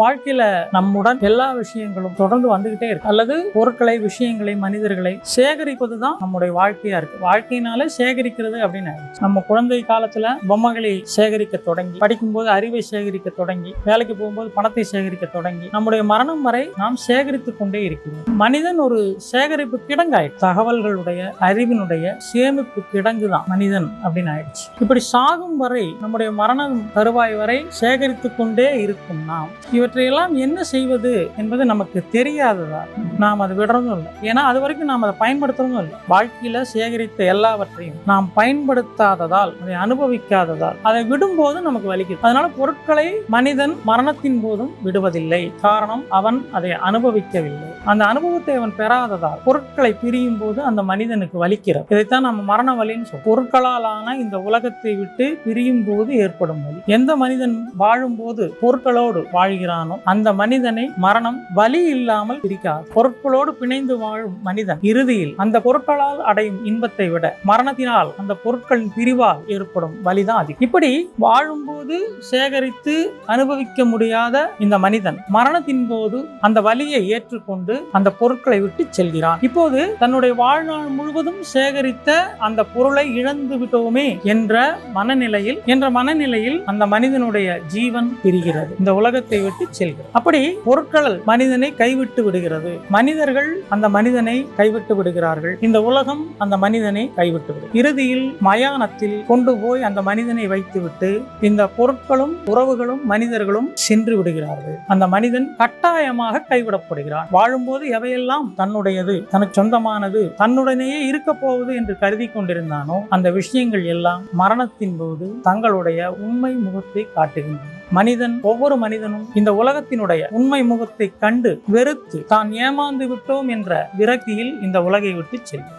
வாழ்க்கையில நம்முடன் எல்லா விஷயங்களும் தொடர்ந்து வந்துகிட்டே இருக்கு. அல்லது பொருட்களை விஷயங்களை மனிதர்களை சேகரிப்பது தான் நம்முடைய வாழ்க்கையா இருக்கு. வாழ்க்கையினால சேகரிக்கிறது அப்படின்னு ஆயிடுச்சு. நம்ம குழந்தை காலத்துல பொம்மைகளை சேகரிக்க தொடங்கி படிக்கும்போது அறிவை சேகரிக்க தொடங்கி வேலைக்கு போகும்போது பணத்தை சேகரிக்க தொடங்கி நம்முடைய மரணம் வரை நாம் சேகரித்து கொண்டே இருக்கிறோம். மனிதன் ஒரு சேகரிப்பு கிடங்காயிடுச்சு. தகவல்களுடைய அறிவினுடைய சேமிப்பு கிடங்கு தான் மனிதன் அப்படின்னு ஆயிடுச்சு. இப்படி சாகும் வரை நம்முடைய மரணம் தருவாய் வரை சேகரித்து கொண்டே இருக்கும் நாம். இவற்றையெல்லாம் என்ன செய்வது என்பது நமக்கு தெரியாததால் நாம் அதை விடுறதும் இல்லை. ஏன்னா அது வரைக்கும் நாம் அதை பயன்படுத்துறதும் இல்லை. வாழ்க்கையில் சேகரித்த எல்லாவற்றையும் நாம் பயன்படுத்தாததால் அதை அனுபவிக்காததால் அதை விடும்போது நமக்கு வலிக்குது அதனால பொருட்களை மனிதன் மரணத்தின் போதும் விடுவதில்லை. காரணம் அவன் அதை அனுபவிக்கவில்லை. அந்த அனுபவத்தை அவன் பெறாததால் பொருட்களை பிரியும் போது அந்த மனிதனுக்கு வலிக்கிறது. இதைத்தான் நம்ம மரண வலின்னு சொல்றோம். பொருட்களால் ஆன இந்த உலகத்தை விட்டு பிரியும் போது ஏற்படும் வலி. எந்த மனிதன் வாழும்போது பொருட்களோடு வாழ்கிறானோ அந்த மனிதனை மரணம் வலி இல்லாமல் பிரிக்காது. பொருட்களோடு பிணைந்து வாழும் மனிதன் இறுதியில் அந்த பொருட்களால் அடையும் இன்பத்தை விட மரணத்தினால் அந்த பொருட்களின் பிரிவால் ஏற்படும் வலிதான் அதிகம். இப்படி வாழும்போது சேகரித்து அனுபவிக்க முடியாத இந்த மனிதன் மரணத்தின் போது அந்த வலியை ஏற்றுக்கொண்டு அந்த பொருட்களை விட்டு செல்கிறான். இப்போது தன்னுடைய வாழ்நாள் முழுவதும் சேகரித்த அந்த பொருளை இழந்து விட்டோமே என்ற மனநிலையில் என்ற மனநிலையில் அந்த மனிதனுடைய ஜீவன் பிரிகிறது. இந்த உலகத்தை விட்டு செல்கிறது. அப்படி பொருட்கள் மனிதனை கைவிட்டு விடுகிறது. மனிதர்கள் அந்த மனிதனை கைவிட்டு விடுகிறார்கள். இந்த உலகம் அந்த மனிதனை கைவிட்டு விடும். இறுதியில் மயானத்தில் கொண்டு போய் அந்த மனிதனை வைத்துவிட்டு இந்த பொருட்களும் உறவுகளும் மனிதர்களும் சென்று விடுகிறார்கள். அந்த மனிதன் கட்டாயமாக கைவிடப்படுகிறான். போது எவையெல்லாம் தன்னுடையது தனக்கு சொந்தமானது தன்னுடனேயே இருக்க போவது என்று கருதி கொண்டிருந்தானோ அந்த விஷயங்கள் எல்லாம் மரணத்தின் போது தங்களுடைய உண்மை முகத்தை காட்டுகின்றன. மனிதன் ஒவ்வொரு மனிதனும் இந்த உலகத்தினுடைய உண்மை முகத்தை கண்டு வெறுத்து தான் ஏமாந்து விட்டோம் என்ற விரக்தியில் இந்த உலகை விட்டு செல்லும்